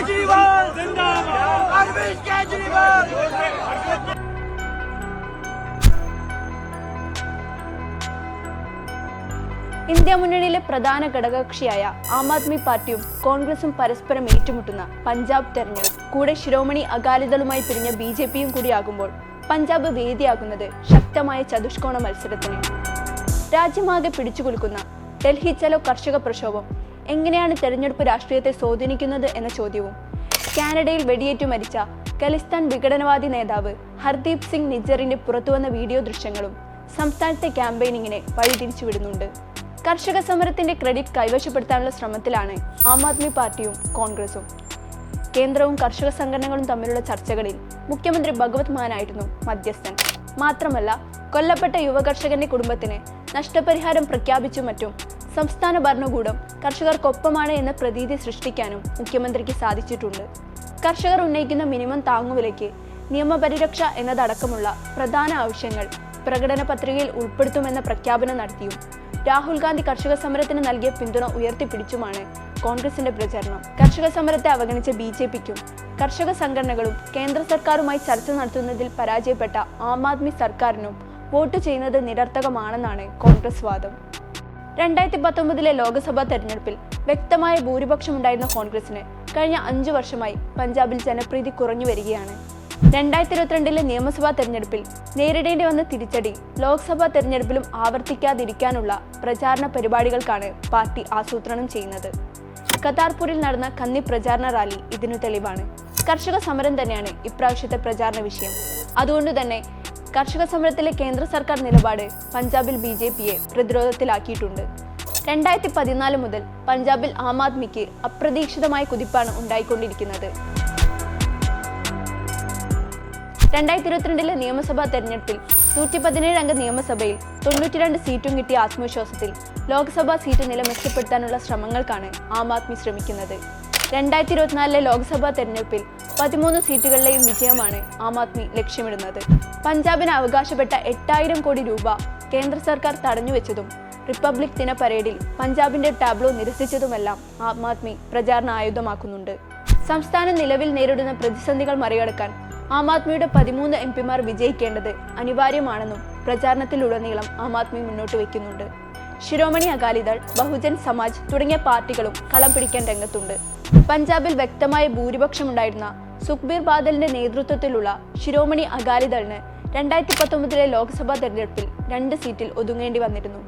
Kejriwal Arvind Kejriwal India മുന്നണിയിലെ പ്രധാന ഘടകകക്ഷിയായ ആം ആദ്മി പാർട്ടിയും കോൺഗ്രസും പരസ്പരം ഏറ്റുമുട്ടുന്ന പഞ്ചാബ് തെരഞ്ഞെടുപ്പ് കൂടെ ശിരോമണി അകാലിദളുമായി പിരിഞ്ഞ ബി ജെ പിയും കൂടിയാകുമ്പോൾ പഞ്ചാബ് വേദിയാകുന്നത് ശക്തമായ ചതുഷ്കോണ മത്സരത്തിന് രാജ്യമാകെ പിടിച്ചുകുലുക്കുന്ന ഡൽഹി ചലോ കർഷക പ്രക്ഷോഭം എങ്ങനെയാണ് തെരഞ്ഞെടുപ്പ് രാഷ്ട്രീയത്തെ സ്വാധീനിക്കുന്നത് എന്ന ചോദ്യവും. കാനഡയിൽ വെടിയേറ്റു മരിച്ച ഖലിസ്ഥാൻ വിഘടനവാദി നേതാവ് ഹർദീപ് സിംഗ് നിജറിന്റെ പുറത്തുവന്ന വീഡിയോ ദൃശ്യങ്ങളും സംസ്ഥാനത്തെ ക്യാമ്പയിനിങ്ങിനെ വഴിതിരിച്ചുവിടുന്നുണ്ട്. കർഷക സമരത്തിന്റെ ക്രെഡിറ്റ് കൈവശപ്പെടുത്താനുള്ള ശ്രമത്തിലാണ് ആം ആദ്മി പാർട്ടിയും കോൺഗ്രസും. കേന്ദ്രവും കർഷക സംഘടനകളും തമ്മിലുള്ള ചർച്ചകളിൽ മുഖ്യമന്ത്രി ഭഗവത് മാനായിരുന്നു മധ്യസ്ഥൻ. മാത്രമല്ല കൊല്ലപ്പെട്ട യുവകർഷകന്റെ കുടുംബത്തിന് നഷ്ടപരിഹാരം പ്രഖ്യാപിച്ചു മറ്റും സംസ്ഥാന ഭരണകൂടം കർഷകർക്കൊപ്പമാണ് എന്ന പ്രതീതി സൃഷ്ടിക്കാനും മുഖ്യമന്ത്രിക്ക് സാധിച്ചിട്ടുണ്ട്. കർഷകർ ഉന്നയിക്കുന്ന മിനിമം താങ്ങുവിലയ്ക്ക് നിയമപരിരക്ഷ എന്നതടക്കമുള്ള പ്രധാന ആവശ്യങ്ങൾ പ്രകടന പത്രികയിൽ ഉൾപ്പെടുത്തുമെന്ന പ്രഖ്യാപനം നടത്തിയും രാഹുൽ ഗാന്ധി കർഷക സമരത്തിന് നൽകിയ പിന്തുണ ഉയർത്തിപ്പിടിച്ചുമാണ് കോൺഗ്രസിന്റെ പ്രചരണം. കർഷക സമരത്തെ അവഗണിച്ച ബി ജെ പിക്കും കർഷക സംഘടനകളും കേന്ദ്ര സർക്കാരുമായി ചർച്ച നടത്തുന്നതിൽ പരാജയപ്പെട്ട ആം ആദ്മി സർക്കാരിനും വോട്ട് ചെയ്യുന്നത് നിരർത്ഥകമാണെന്നാണ് കോൺഗ്രസ് വാദം. രണ്ടായിരത്തി പത്തൊമ്പതിലെ ലോക്സഭാ തെരഞ്ഞെടുപ്പിൽ വ്യക്തമായ ഭൂരിപക്ഷം ഉണ്ടായിരുന്ന കോൺഗ്രസിന് കഴിഞ്ഞ അഞ്ചു വർഷമായി പഞ്ചാബിൽ ജനപ്രീതി കുറഞ്ഞു വരികയാണ്. രണ്ടായിരത്തി ഇരുപത്തിരണ്ടിലെ നിയമസഭാ തെരഞ്ഞെടുപ്പിൽ നേരിടേണ്ടി വന്ന തിരിച്ചടി ലോക്സഭാ തെരഞ്ഞെടുപ്പിലും ആവർത്തിക്കാതിരിക്കാനുള്ള പ്രചാരണ പരിപാടികൾക്കാണ് പാർട്ടി ആസൂത്രണം ചെയ്യുന്നത്. കത്താർപൂരിൽ നടന്ന കന്നി പ്രചാരണ റാലി ഇതിനു തെളിവാണ്. കർഷക സമരം തന്നെയാണ് ഇപ്രാവശ്യത്തെ പ്രചാരണ വിഷയം. അതുകൊണ്ട് തന്നെ കർഷക സമരത്തിലെ കേന്ദ്ര സർക്കാർ നിലപാട് പഞ്ചാബിൽ ബി ജെ പിയെ പ്രതിരോധത്തിലാക്കിയിട്ടുണ്ട്. രണ്ടായിരത്തി പതിനാല് മുതൽ പഞ്ചാബിൽ ആം ആദ്മിക്ക് അപ്രതീക്ഷിതമായ കുതിപ്പാണ് ഉണ്ടായിക്കൊണ്ടിരിക്കുന്നത്. രണ്ടായിരത്തി ഇരുപത്തിരണ്ടിലെ നിയമസഭാ തെരഞ്ഞെടുപ്പിൽ നൂറ്റി പതിനേഴ് അംഗ നിയമസഭയിൽ തൊണ്ണൂറ്റിരണ്ട് സീറ്റും കിട്ടിയ ആത്മവിശ്വാസത്തിൽ ലോക്സഭാ സീറ്റ് നില മെച്ചപ്പെടുത്താനുള്ള ശ്രമങ്ങൾക്കാണ് ആം ആദ്മി ശ്രമിക്കുന്നത്. രണ്ടായിരത്തി ഇരുപത്തിനാലിലെ ലോക്സഭാ തെരഞ്ഞെടുപ്പിൽ പതിമൂന്ന് സീറ്റുകളിലെയും വിജയമാണ് ആം ആദ്മി ലക്ഷ്യമിടുന്നത്. പഞ്ചാബിന് അവകാശപ്പെട്ട എട്ടായിരം കോടി രൂപ കേന്ദ്ര സർക്കാർ തടഞ്ഞുവെച്ചതും റിപ്പബ്ലിക് ദിന പരേഡിൽ പഞ്ചാബിന്റെ ടാബ്ലോ നിരസിച്ചതുമെല്ലാം ആം ആദ്മി പ്രചാരണ ആയുധമാക്കുന്നുണ്ട്. സംസ്ഥാനം നിലവിൽ നേരിടുന്ന പ്രതിസന്ധികൾ മറികടക്കാൻ ആം ആദ്മിയുടെ പതിമൂന്ന് എം പിമാർ വിജയിക്കേണ്ടത് അനിവാര്യമാണെന്നും പ്രചാരണത്തിലുടനീളം ആം ആദ്മി മുന്നോട്ട് വയ്ക്കുന്നുണ്ട് ശിരോമണി അകാലിദൾ ബഹുജൻ സമാജ് തുടങ്ങിയ പാർട്ടികളും കളം പിടിക്കാൻ രംഗത്തുണ്ട്. പഞ്ചാബിൽ വ്യക്തമായ ഭൂരിപക്ഷമുണ്ടായിരുന്ന സുഖ്ബീർ ബാദലിന്റെ നേതൃത്വത്തിലുള്ള ശിരോമണി അകാലിദളിന് രണ്ടായിരത്തി പത്തൊമ്പതിലെ ലോക്സഭാ തെരഞ്ഞെടുപ്പിൽ രണ്ട് സീറ്റിൽ ഒതുങ്ങേണ്ടി വന്നിരുന്നു.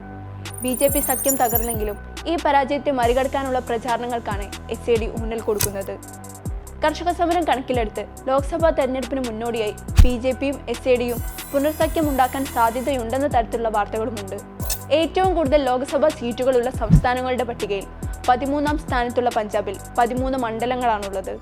ബി ജെ പി സഖ്യം തകർന്നെങ്കിലും ഈ പരാജയത്തെ മറികടക്കാനുള്ള പ്രചാരണങ്ങൾക്കാണ് എസ് എ ഡി ഊന്നൽ കൊടുക്കുന്നത്. കർഷക സമരം കണക്കിലെടുത്ത് ലോക്സഭാ തെരഞ്ഞെടുപ്പിന് മുന്നോടിയായി ബി ജെ പിയും എസ് എ ഡിയും പുനർസഖ്യം ഉണ്ടാക്കാൻ സാധ്യതയുണ്ടെന്ന തരത്തിലുള്ള വാർത്തകളുമുണ്ട്. ഏറ്റവും കൂടുതൽ ലോക്സഭാ സീറ്റുകളുള്ള സംസ്ഥാനങ്ങളുടെ പട്ടികയിൽ പതിമൂന്നാം സ്ഥാനത്തുള്ള പഞ്ചാബിൽ പതിമൂന്ന് മണ്ഡലങ്ങളാണുള്ളത്.